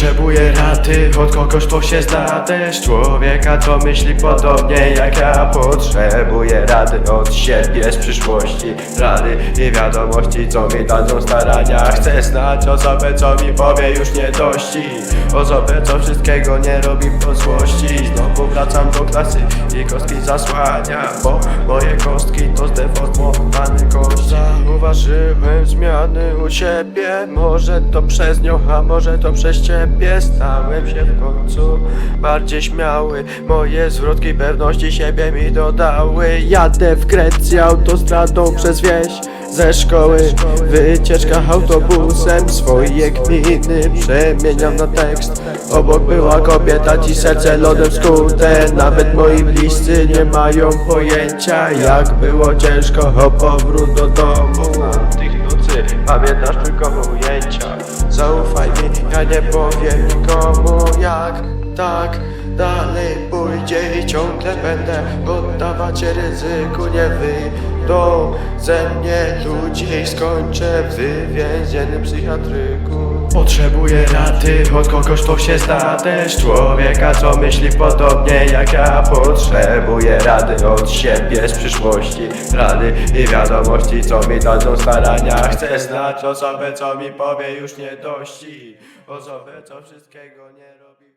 Potrzebuję rady od kogoś, kto się zna też Człowieka, co myśli podobnie jak ja. Potrzebuję rady od siebie z przyszłości Rady i wiadomości, co mi dadzą starania. Chcę znać osobę, co mi powie już nie dości. Osobę, co wszystkiego nie robi po złości. Znowu wracam do klasy i kostki zasłania Bo moje kostki to zdeformowany kość U ciebie Może to przez nią, a może to przez ciebie. Stałem się w końcu bardziej śmiały. Moje zwrotki pewności siebie mi dodały. Jadę w Grecji autostradą przez wieś ze szkoły. Wycieczka autobusem. Swoje kminy przemieniam na tekst. Obok była kobieta, ci serce lodem skute. Nawet moi bliscy nie mają pojęcia Jak było ciężko o powrót do domu Nocy pamiętasz tylko ujęcia. Zaufaj mi, ja nie powiem nikomu jak tak dalej pójdzie i ciągle będę poddawać ryzyku. Nie wyjdą ze mnie ludzi i skończę w więziennym psychiatryku Potrzebuję rady od kogoś, kto się zna też Człowieka, co myśli podobnie jak ja. Potrzebuję rady od siebie z przyszłości Rady i wiadomości, co mi dadzą starania. Chcę znać osobę, co mi powie już nie dości. Osobę, co wszystkiego nie robi